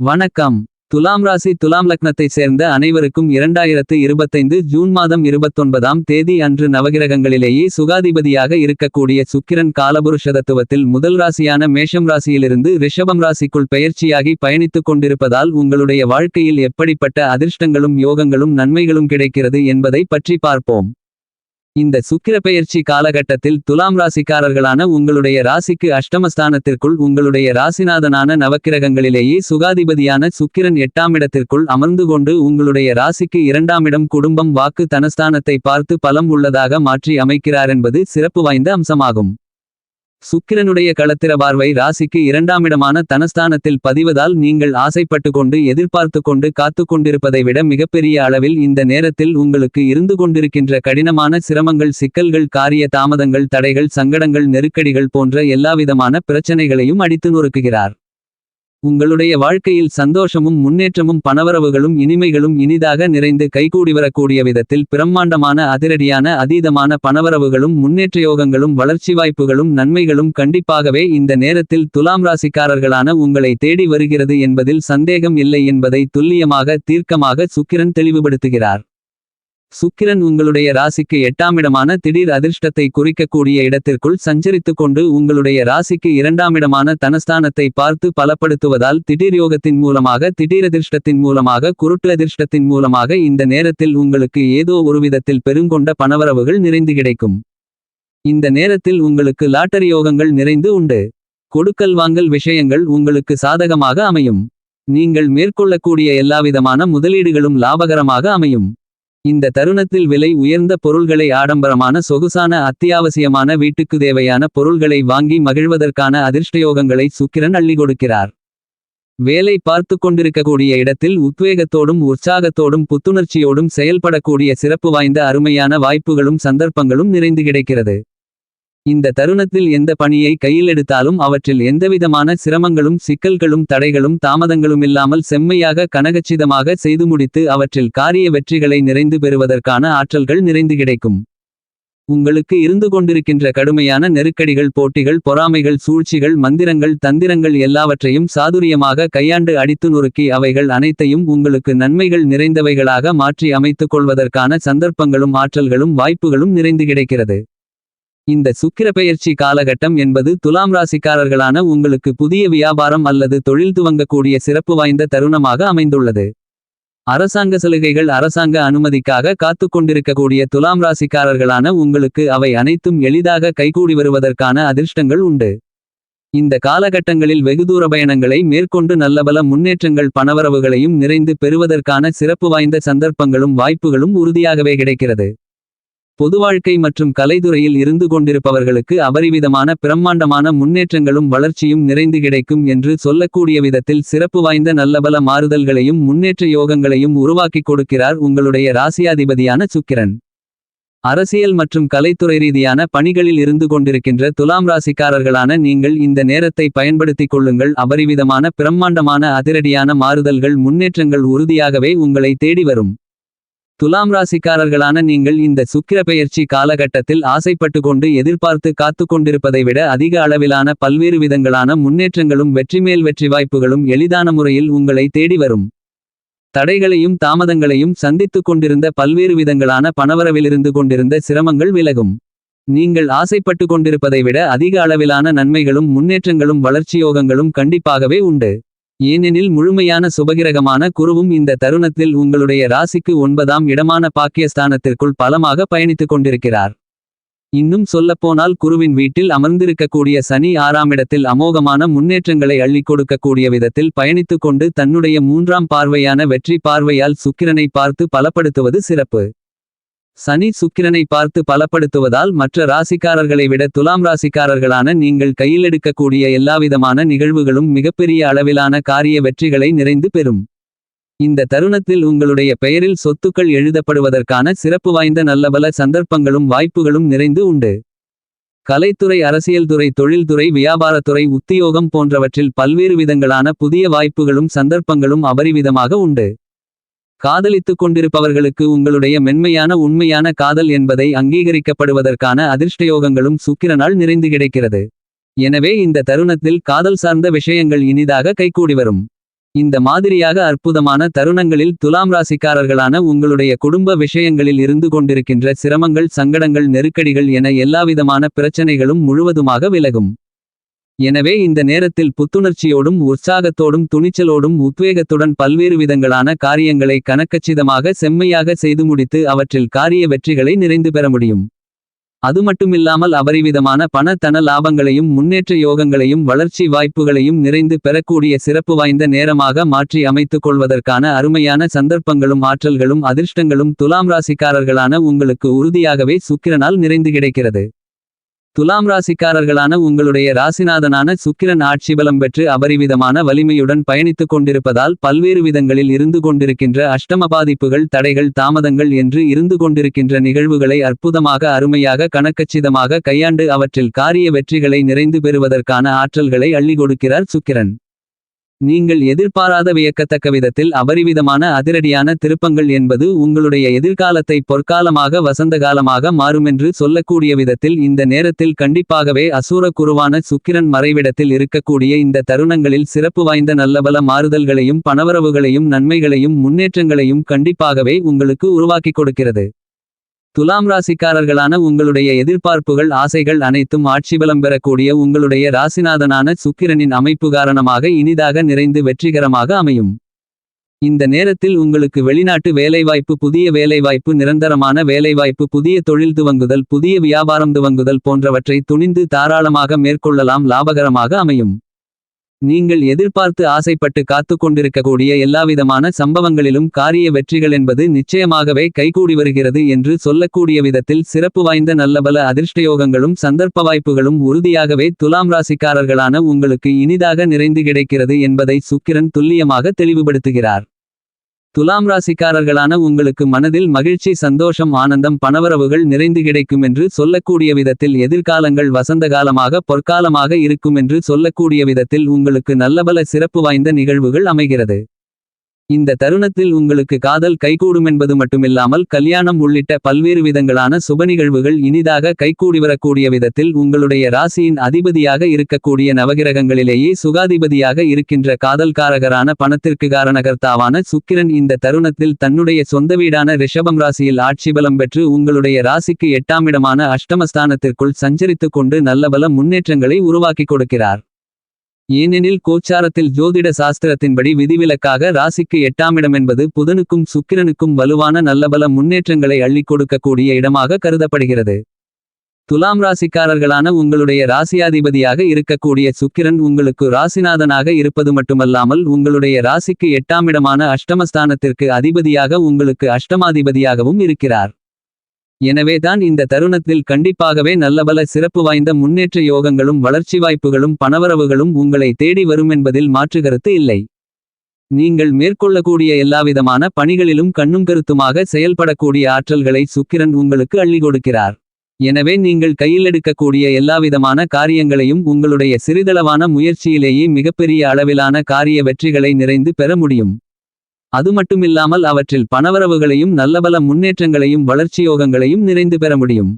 வணக்கம். துலாம் ராசி துலாம் லக்னத்தைச் சேர்ந்த அனைவருக்கும் இரண்டாயிரத்து இருபத்தைந்து ஜூன் மாதம் இருபத்தொன்பதாம் தேதி அன்று நவகிரகங்களிலேயே சுகாதிபதியாக இருக்கக்கூடிய சுக்கிரன் காலபுருஷதத்துவத்தில் முதல் ராசியான மேஷம் ராசியிலிருந்து ரிஷபம் ராசிக்குள் பெயர்ச்சியாகி பயணித்துக் கொண்டிருப்பதால் உங்களுடைய வாழ்க்கையில் எப்படிப்பட்ட அதிர்ஷ்டங்களும் யோகங்களும் நன்மைகளும் கிடைக்கிறது என்பதை பற்றி பார்ப்போம். இந்த சுக்கிர பெயர்ச்சி காலகட்டத்தில் துலாம் ராசிக்காரர்களான உங்களுடைய ராசிக்கு அஷ்டமஸ்தானத்திற்குள் உங்களுடைய ராசிநாதனான நவக்கிரகங்களிலேயே சுகாதிபதியான சுக்கிரன் எட்டாம் இடத்திற்குள் அமர்ந்து கொண்டு உங்களுடைய ராசிக்கு இரண்டாமிடம் குடும்பம் வாக்கு தனஸ்தானத்தை பார்த்து பலம் உள்ளதாக மாற்றி அமைக்கிறார் என்பது சிறப்பு வாய்ந்த அம்சமாகும். சுக்கிரனுடைய களத்திர பார்வை ராசிக்கு இரண்டாமிடமான தனஸ்தானத்தில் பதிவதால் நீங்கள் ஆசைப்பட்டு கொண்டு எதிர்பார்த்து கொண்டு காத்து கொண்டிருப்பதை விட மிகப்பெரிய அளவில் இந்த நேரத்தில் உங்களுக்கு இருந்து கொண்டிருக்கின்ற கடினமான சிரமங்கள் சிக்கல்கள் காரிய தாமதங்கள் தடைகள் சங்கடங்கள் நெருக்கடிகள் போன்ற எல்லாவிதமான பிரச்சனைகளையும் அடித்து நொறுக்குகிறார். உங்களுடைய வாழ்க்கையில் சந்தோஷமும் முன்னேற்றமும் பணவரவுகளும் இனிமைகளும் இனிதாக நிறைந்து கைகூடி வரக்கூடிய விதத்தில் பிரம்மாண்டமான அதிரடியான அதீதமான பணவரவுகளும் முன்னேற்ற யோகங்களும் வளர்ச்சி வாய்ப்புகளும் நன்மைகளும் கண்டிப்பாகவே இந்த நேரத்தில் துலாம் ராசிக்காரர்களான உங்களை தேடி வருகிறது என்பதில் சந்தேகம் இல்லை என்பதை துல்லியமாக தீர்க்கமாக சுக்கிரன் தெளிவுபடுத்துகிறார். சுக்கிரன் உங்களுடைய ராசிக்கு எட்டாமிடமான திடீர் அதிர்ஷ்டத்தை குறிக்கக்கூடிய இடத்திற்குள் சஞ்சரித்துக் கொண்டு உங்களுடைய ராசிக்கு இரண்டாமிடமான தனஸ்தானத்தை பார்த்து பலப்படுத்துவதால் திடீர் யோகத்தின் மூலமாக திடீரதிர்ஷ்டத்தின் மூலமாக குருட்டு அதிர்ஷ்டத்தின் மூலமாக இந்த நேரத்தில் உங்களுக்கு ஏதோ ஒரு விதத்தில் பெருங்கொண்ட பணவரவுகள் நிறைந்து கிடைக்கும். இந்த நேரத்தில் உங்களுக்கு லாட்டரி யோகங்கள் நிறைந்து உண்டு. கொடுக்கல் வாங்கல் விஷயங்கள் உங்களுக்கு சாதகமாக அமையும். நீங்கள் மேற்கொள்ளக்கூடிய எல்லாவிதமான முதலீடுகளும் லாபகரமாக அமையும். இந்த தருணத்தில் விலை உயர்ந்த பொருள்களை ஆடம்பரமான சொகுசான அத்தியாவசியமான வீட்டுக்கு தேவையான பொருள்களை வாங்கி மகிழ்வதற்கான அதிர்ஷ்டயோகங்களை சுக்கிரன் அள்ளி கொடுக்கிறார். வேலை பார்த்து கொண்டிருக்கக்கூடிய இடத்தில் உத்வேகத்தோடும் உற்சாகத்தோடும் புத்துணர்ச்சியோடும் செயல்படக்கூடிய சிறப்பு வாய்ந்த அருமையான வாய்ப்புகளும் சந்தர்ப்பங்களும் நிறைந்து கிடைக்கிறது. இந்த தருணத்தில் எந்த பணியை கையில் எடுத்தாலும் அவற்றில் எந்தவிதமான சிரமங்களும் சிக்கல்களும் தடைகளும் தாமதங்களுமில்லாமல் செம்மையாக கனகச்சிதமாக செய்து முடித்து அவற்றில் காரிய வெற்றிகளை நிறைந்து பெறுவதற்கான ஆற்றல்கள் நிறைந்து கிடைக்கும். உங்களுக்கு இருந்து கொண்டிருக்கின்ற கடுமையான நெருக்கடிகள் போட்டிகள் பொறாமைகள் சூழ்ச்சிகள் மந்திரங்கள் தந்திரங்கள் எல்லாவற்றையும் சாதுரியமாக கையாண்டு அடித்து நொறுக்கி அவைகள் அனைத்தையும் உங்களுக்கு நன்மைகள் நிறைந்தவைகளாக மாற்றி அமைத்துக் கொள்வதற்கான சந்தர்ப்பங்களும் ஆற்றல்களும் வாய்ப்புகளும் நிறைந்து கிடைக்கிறது. இந்த சுக்கிர பெயர்ச்சி காலகட்டம் என்பது துலாம் ராசிக்காரர்களான உங்களுக்கு புதிய வியாபாரம் அல்லது தொழில் துவங்கக்கூடிய சிறப்பு வாய்ந்த தருணமாக அமைந்துள்ளது. அரசாங்க சலுகைகள் அரசாங்க அனுமதிக்காக காத்துக் கொண்டிருக்கக்கூடிய துலாம் ராசிக்காரர்களான உங்களுக்கு அவை அனைத்தும் எளிதாக கைகூடி வருவதற்கான அதிர்ஷ்டங்கள் உண்டு. இந்த காலகட்டங்களில் வெகுதூர பயணங்களை மேற்கொண்டு நல்லபல முன்னேற்றங்கள் பணவரவுகளையும் நிறைந்து பெறுவதற்கான சிறப்பு வாய்ந்த சந்தர்ப்பங்களும் வாய்ப்புகளும் உறுதியாகவே கிடைக்கிறது. பொது வாழ்க்கை மற்றும் கலைத்துறையில் இருந்து கொண்டிருப்பவர்களுக்கு அபரிவிதமான பிரம்மாண்டமான முன்னேற்றங்களும் வளர்ச்சியும் நிறைந்து கிடைக்கும் என்று சொல்லக்கூடிய விதத்தில் சிறப்பு வாய்ந்த நல்லபல மாறுதல்களையும் முன்னேற்ற யோகங்களையும் உருவாக்கிக் கொடுக்கிறார் உங்களுடைய ராசியாதிபதியான சுக்கிரன். அரசியல் மற்றும் கலைத்துறை ரீதியான பணிகளில் இருந்து கொண்டிருக்கின்ற துலாம் ராசிக்காரர்களான நீங்கள் இந்த நேரத்தை பயன்படுத்திக் கொள்ளுங்கள். அபரிவிதமான பிரம்மாண்டமான அதிரடியான மாறுதல்கள் முன்னேற்றங்கள் உறுதியாகவே உங்களை தேடி வரும். துலாம் ராசிக்காரர்களான நீங்கள் இந்த சுக்கிர பெயர்ச்சி காலகட்டத்தில் ஆசைப்பட்டு கொண்டு எதிர்பார்த்து காத்து கொண்டிருப்பதை விட அதிக அளவிலான பல்வேறு விதங்களான முன்னேற்றங்களும் வெற்றிமேல் வெற்றி வாய்ப்புகளும் எளிதான முறையில் உங்களை தேடி வரும். தடைகளையும் தாமதங்களையும் சந்தித்துக் கொண்டிருந்த பல்வேறு விதங்களான பணவரவிலிருந்து கொண்டிருந்த சிரமங்கள் விலகும். நீங்கள் ஆசைப்பட்டு கொண்டிருப்பதை விட அதிக அளவிலான நன்மைகளும் முன்னேற்றங்களும் வளர்ச்சியோகங்களும் கண்டிப்பாகவே உண்டு. ஏனெனில் முழுமையான சுபகிரகமான குருவும் இந்த தருணத்தில் உங்களுடைய ராசிக்கு ஒன்பதாம் இடமான பாக்கியஸ்தானத்திற்குள் பலமாக பயணித்துக் கொண்டிருக்கிறார். இன்னும் சொல்லப்போனால் குருவின் வீட்டில் அமர்ந்திருக்கக்கூடிய சனி ஆறாம் இடத்தில் அமோகமான முன்னேற்றங்களை அள்ளி கொடுக்கக்கூடிய விதத்தில் பயணித்துக் கொண்டு தன்னுடைய மூன்றாம் பார்வையான வெற்றி பார்வையால் சுக்கிரனை பார்த்து பலப்படுத்துவது சிறப்பு. சனி சுக்கிரனை பார்த்து பலப்படுத்துவதால் மற்ற ராசிக்காரர்களை விட துலாம் ராசிக்காரர்களான நீங்கள் கையிலெடுக்கக்கூடிய எல்லாவிதமான நிகழ்வுகளும் மிகப்பெரிய அளவிலான காரிய வெற்றிகளை நிறைந்து பெறும். இந்த தருணத்தில் உங்களுடைய பெயரில் சொத்துக்கள் எழுதப்படுவதற்கான சிறப்பு வாய்ந்த நல்லபல சந்தர்ப்பங்களும் வாய்ப்புகளும் நிறைந்து உண்டு. கலைத்துறை அரசியல்துறை தொழில்துறை வியாபாரத்துறை உத்தியோகம் போன்றவற்றில் பல்வேறு விதங்களான புதிய வாய்ப்புகளும் சந்தர்ப்பங்களும் அபரிவிதமாக உண்டு. காதலித்துக் கொண்டிருப்பவர்களுக்கு உங்களுடைய மென்மையான உண்மையான காதல் என்பதை அங்கீகரிக்கப்படுவதற்கான அதிர்ஷ்டயோகங்களும் சுக்கிரனால் நிறைந்து கிடைக்கிறது. எனவே இந்த தருணத்தில் காதல் சார்ந்த விஷயங்கள் இனிதாக கைகூடி வரும். இந்த மாதிரியாக அற்புதமான தருணங்களில் துலாம் ராசிக்காரர்களான உங்களுடைய குடும்ப விஷயங்களில் இருந்து கொண்டிருக்கின்ற சிரமங்கள் சங்கடங்கள் நெருக்கடிகள் என எல்லாவிதமான பிரச்சனைகளும் முழுவதுமாக விலகும். எனவே இந்த நேரத்தில் புத்துணர்ச்சியோடும் உற்சாகத்தோடும் துணிச்சலோடும் உத்வேகத்துடன் பல்வேறு விதங்களான காரியங்களை கணக்கச்சிதமாக செம்மையாக செய்து முடித்து அவற்றில் காரிய வெற்றிகளை நிறைந்து பெற முடியும். அது மட்டுமில்லாமல் அபரிவிதமான பண தன லாபங்களையும் முன்னேற்ற யோகங்களையும் வளர்ச்சி வாய்ப்புகளையும் நிறைந்து பெறக்கூடிய சிறப்பு வாய்ந்த நேரமாக மாற்றி அமைத்துக் கொள்வதற்கான அருமையான சந்தர்ப்பங்களும் ஆற்றல்களும் அதிர்ஷ்டங்களும் துலாம் ராசிக்காரர்களான உங்களுக்கு உறுதியாகவே சுக்கிரனால் நிறைந்து கிடைக்கிறது. துலாம் ராசிக்காரர்களான உங்களுடைய ராசிநாதனான சுக்கிரன் ஆட்சி பலம் பெற்று அபரிவிதமான வலிமையுடன் பயணித்துக் கொண்டிருப்பதால் பல்வேறு விதங்களில் இருந்து கொண்டிருக்கின்ற அஷ்டம பாதிப்புகள் தடைகள் தாமதங்கள் என்று இருந்து கொண்டிருக்கின்ற நிகழ்வுகளை அற்புதமாக அருமையாக கணக்கச்சிதமாக கையாண்டு அவற்றில் காரிய வெற்றிகளை நிறைந்து பெறுவதற்கான ஆற்றல்களை அள்ளி கொடுக்கிறார் சுக்கிரன். நீங்கள் எதிர்பாராத வியக்கத்தக்க விதத்தில் அபரிவிதமான அதிரடியான திருப்பங்கள் என்பது உங்களுடைய எதிர்காலத்தை பொற்காலமாக வசந்த காலமாக மாறுமென்று சொல்லக்கூடிய விதத்தில் இந்த நேரத்தில் கண்டிப்பாகவே அசூர குருவான சுக்கிரன் மறைவிடத்தில் இருக்கக்கூடிய இந்த தருணங்களில் சிறப்பு வாய்ந்த நல்லபல மாறுதல்களையும் பணவரவுகளையும் நன்மைகளையும் முன்னேற்றங்களையும் கண்டிப்பாகவே உங்களுக்கு உருவாக்கிக் கொடுக்கிறது. துலாம் ராசிக்காரர்களான உங்களுடைய எதிர்பார்ப்புகள் ஆசைகள் அனைத்தும் ஆட்சிபலம் பெறக்கூடிய உங்களுடைய ராசிநாதனான சுக்கிரனின் அமைப்பு காரணமாக இனிதாக நிறைந்து வெற்றிகரமாக அமையும். இந்த நேரத்தில் உங்களுக்கு வெளிநாட்டு வேலைவாய்ப்பு புதிய வேலைவாய்ப்பு நிரந்தரமான வேலைவாய்ப்பு புதிய தொழில் துவங்குதல் புதிய வியாபாரம் துவங்குதல் போன்றவற்றை துணிந்து தாராளமாக மேற்கொள்ளலாம் லாபகரமாக அமையும். நீங்கள் எதிர்பார்த்து ஆசைப்பட்டு காத்துக் கொண்டிருக்கக்கூடிய எல்லாவிதமான சம்பவங்களிலும் காரிய வெற்றிகள் என்பது நிச்சயமாகவே கைகூடி வருகிறது என்று சொல்லக்கூடிய விதத்தில் சிறப்பு வாய்ந்த நல்லபல அதிர்ஷ்டயோகங்களும் சந்தர்ப்ப வாய்ப்புகளும் உறுதியாகவே துலாம் ராசிக்காரர்களான உங்களுக்கு இனிதாக நிறைந்து கிடைக்கிறது என்பதை சுக்கிரன் துல்லியமாக தெளிவுபடுத்துகிறார். துலாம் ராசிக்காரர்களான உங்களுக்கு மனதில் மகிழ்ச்சி சந்தோஷம் ஆனந்தம் பணவரவுகள் நிறைந்து கிடைக்கும் என்று சொல்லக்கூடிய விதத்தில் எதிர்காலங்கள் வசந்த காலமாக பொற்காலமாக இருக்கும் என்று சொல்லக்கூடிய விதத்தில் உங்களுக்கு நல்லபல சிறப்பு வாய்ந்த நிகழ்வுகள் அமைகிறது. இந்த தருணத்தில் உங்களுக்கு காதல் கைகூடுமென்பது மட்டுமில்லாமல் கல்யாணம் உள்ளிட்ட பல்வேறு விதங்களான சுப நிகழ்வுகள் இனிதாக கைகூடி வரக்கூடிய விதத்தில் உங்களுடைய ராசியின் அதிபதியாக இருக்கக்கூடிய நவகிரகங்களிலேயே சுகாதிபதியாக இருக்கின்ற காதல்காரகரான பணத்திற்கு காரணகர்த்தாவான சுக்கிரன் இந்த தருணத்தில் தன்னுடைய சொந்த வீடான ரிஷபம் ராசியில் ஆட்சி பலம் பெற்று உங்களுடைய ராசிக்கு எட்டாமிடமான அஷ்டமஸ்தானத்திற்குள் சஞ்சரித்துக் கொண்டு நல்லபல முன்னேற்றங்களை உருவாக்கிக் கொடுக்கிறார். ஏனெனில் கோச்சாரத்தில் ஜோதிட சாஸ்திரத்தின்படி விதிவிலக்காக ராசிக்கு எட்டாமிடம் என்பது புதனுக்கும் சுக்கிரனுக்கும் வலுவான நல்லபல முன்னேற்றங்களை அள்ளிக் கொடுக்கக்கூடிய இடமாக கருதப்படுகிறது. துலாம் ராசிக்காரர்களான உங்களுடைய ராசியாதிபதியாக இருக்கக்கூடிய சுக்கிரன் உங்களுக்கு ராசிநாதனாக இருப்பது மட்டுமல்லாமல் உங்களுடைய ராசிக்கு எட்டாமிடமான அஷ்டமஸ்தானத்திற்கு அதிபதியாக உங்களுக்கு அஷ்டமாதிபதியாகவும் இருக்கிறார். எனவேதான் இந்த தருணத்தில் கண்டிப்பாகவே நல்லபல சிறப்பு வாய்ந்த முன்னேற்ற யோகங்களும் வளர்ச்சி வாய்ப்புகளும் பணவரவுகளும் உங்களை தேடி வருமென்பதில் மாற்றுகருத்து இல்லை. நீங்கள் மேற்கொள்ளக்கூடிய எல்லாவிதமான பணிகளிலும் கண்ணும் கருத்துமாக செயல்படக்கூடிய ஆற்றல்களை சுக்கிரன் உங்களுக்கு அள்ளி கொடுக்கிறார். எனவே நீங்கள் கையில் எடுக்கக்கூடிய எல்லாவிதமான காரியங்களையும் உங்களுடைய சிறிதளவான முயற்சியிலேயே மிகப்பெரிய அளவிலான காரிய வெற்றிகளை நிறைந்து பெற முடியும். அது மட்டுமில்லாமல் அவற்றில் பணவரவுகளையும் நல்லபல முன்னேற்றங்களையும் வளர்ச்சியோகங்களையும் நிறைந்து பெற முடியும்.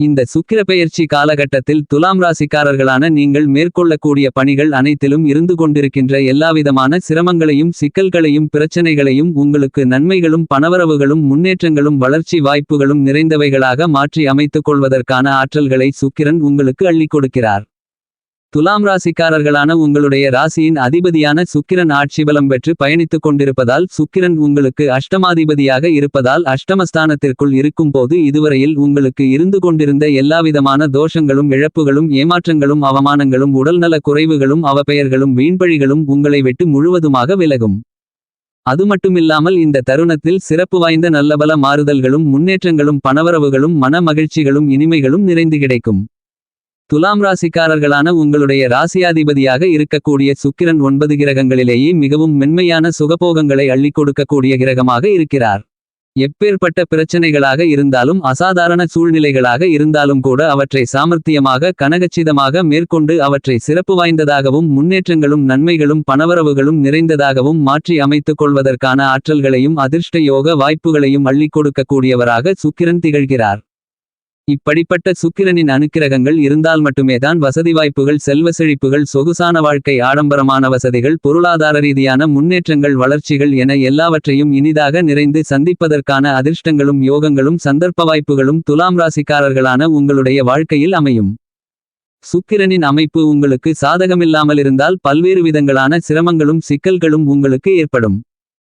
இந்த சுக்கிர பெயர்ச்சி காலகட்டத்தில் துலாம் ராசிக்காரர்களான நீங்கள் மேற்கொள்ளக்கூடிய பணிகள் அனைத்திலும் இருந்து கொண்டிருக்கின்ற எல்லாவிதமான சிரமங்களையும் சிக்கல்களையும் பிரச்சனைகளையும் உங்களுக்கு நன்மைகளும் பணவரவுகளும் முன்னேற்றங்களும் வளர்ச்சி வாய்ப்புகளும் நிறைந்தவைகளாக மாற்றி அமைத்துக் கொள்வதற்கான ஆற்றல்களை சுக்கிரன் உங்களுக்கு அள்ளிக் கொடுக்கிறார். துலாம் ராசிக்காரர்களான உங்களுடைய ராசியின் அதிபதியான சுக்கிரன் ஆட்சிபலம் பெற்று பயணித்துக் கொண்டிருப்பதால் சுக்கிரன் உங்களுக்கு அஷ்டமாதிபதியாக இருப்பதால் அஷ்டமஸ்தானத்திற்குள் இருக்கும்போது இதுவரையில் உங்களுக்கு இருந்து கொண்டிருந்த எல்லாவிதமான தோஷங்களும் இழப்புகளும் ஏமாற்றங்களும் அவமானங்களும் உடல்நல குறைவுகளும் அவப்பெயர்களும் வீண்பழிகளும் உங்களை விட்டு முழுவதுமாக விலகும். அது மட்டுமில்லாமல் இந்த தருணத்தில் சிறப்பு வாய்ந்த நல்லபல மாறுதல்களும் முன்னேற்றங்களும் பணவரவுகளும் மன மகிழ்ச்சிகளும் இனிமைகளும் நிறைந்து கிடைக்கும். துலாம் ராசிக்காரர்களான உங்களுடைய ராசியாதிபதியாக இருக்கக்கூடிய சுக்கிரன் ஒன்பது கிரகங்களிலேயே மிகவும் மென்மையான சுகபோகங்களை அள்ளிக் கொடுக்கக்கூடிய கிரகமாக இருக்கிறார். எப்பேற்பட்ட பிரச்சனைகளாக இருந்தாலும் அசாதாரண சூழ்நிலைகளாக இருந்தாலும் கூட அவற்றை சாமர்த்தியமாக கனகச்சிதமாக மேற்கொண்டு அவற்றை சிறப்பு வாய்ந்ததாகவும் முன்னேற்றங்களும் நன்மைகளும் பணவரவுகளும் நிறைந்ததாகவும் மாற்றி அமைத்துக் கொள்வதற்கான ஆற்றல்களையும் அதிர்ஷ்ட யோக வாய்ப்புகளையும் அள்ளிக் கொடுக்கக்கூடியவராக சுக்கிரன் திகழ்கிறார். இப்படிப்பட்ட சுக்கிரனின் அனுக்கிரகங்கள் இருந்தால் மட்டுமேதான் வசதி வாய்ப்புகள் செல்வ செழிப்புகள் சொகுசான வாழ்க்கை ஆடம்பரமான வசதிகள் பொருளாதார ரீதியான முன்னேற்றங்கள் வளர்ச்சிகள் என எல்லாவற்றையும் இனிதாக நிறைந்து சந்திப்பதற்கான அதிர்ஷ்டங்களும் யோகங்களும் சந்தர்ப்ப வாய்ப்புகளும் துலாம் ராசிக்காரர்களான உங்களுடைய வாழ்க்கையில் அமையும். சுக்கிரனின் அமைப்பு உங்களுக்கு சாதகமில்லாமலிருந்தால் பல்வேறு விதங்களான சிரமங்களும் சிக்கல்களும் உங்களுக்கு ஏற்படும்.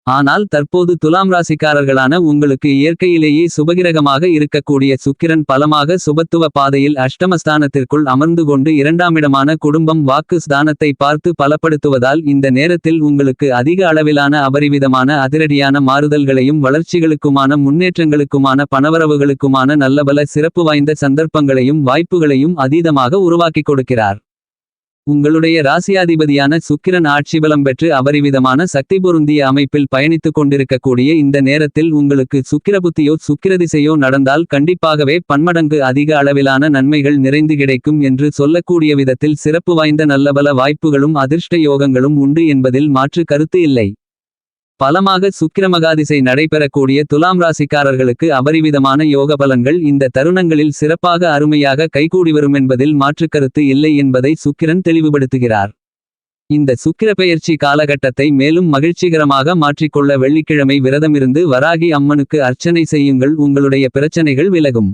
ஆனால் தற்போது துலாம் ராசிக்காரர்களான உங்களுக்கு இயற்கையிலேயே சுபகிரகமாக இருக்கக்கூடிய சுக்கிரன் பலமாக சுபத்துவ பாதையில் அஷ்டமஸ்தானத்திற்குள் அமர்ந்து கொண்டு இரண்டாமிடமான குடும்பம் வாக்கு ஸ்தானத்தை பார்த்து பலப்படுத்துவதால் இந்த நேரத்தில் உங்களுக்கு அதிக அளவிலான அபரிவிதமான அதிரடியான மாறுதல்களையும் வளர்ச்சிகளுக்குமான முன்னேற்றங்களுக்குமான பணவரவுகளுக்குமான நல்லபல சிறப்பு வாய்ந்த சந்தர்ப்பங்களையும் வாய்ப்புகளையும் அதீதமாக உருவாக்கிக் கொடுக்கிறார். உங்களுடைய ராசியாதிபதியான சுக்கிரன் ஆட்சி பலம் பெற்று அபரிவிதமான சக்தி பொருந்திய அமைப்பில் பயணித்துக் கொண்டிருக்கக்கூடிய இந்த நேரத்தில் உங்களுக்கு சுக்கிரபுத்தியோ சுக்கிரதிசையோ நடந்தால் கண்டிப்பாகவே பன்மடங்கு அதிக அளவிலான நன்மைகள் நிறைந்து கிடைக்கும் என்று சொல்லக்கூடிய விதத்தில் சிறப்பு வாய்ந்த நல்லபல வாய்ப்புகளும் அதிர்ஷ்ட யோகங்களும் உண்டு என்பதில் மாற்று கருத்து இல்லை. பலமாக சுக்கிரமகாதிசை நடைபெறக்கூடிய துலாம் ராசிக்காரர்களுக்கு அபரிவிதமான யோக பலன்கள் இந்த தருணங்களில் சிறப்பாக அருமையாக கைகூடி வரும் என்பதில் மாற்றுக்கருத்து இல்லை என்பதை சுக்கிரன் தெளிவுபடுத்துகிறார். இந்த சுக்கிர பெயர்ச்சி காலகட்டத்தை மேலும் மகிழ்ச்சிகரமாக மாற்றிக்கொள்ள வெள்ளிக்கிழமை விரதமிருந்து வராகி அம்மனுக்கு அர்ச்சனை செய்யுங்கள். உங்களுடைய பிரச்சனைகள் விலகும்.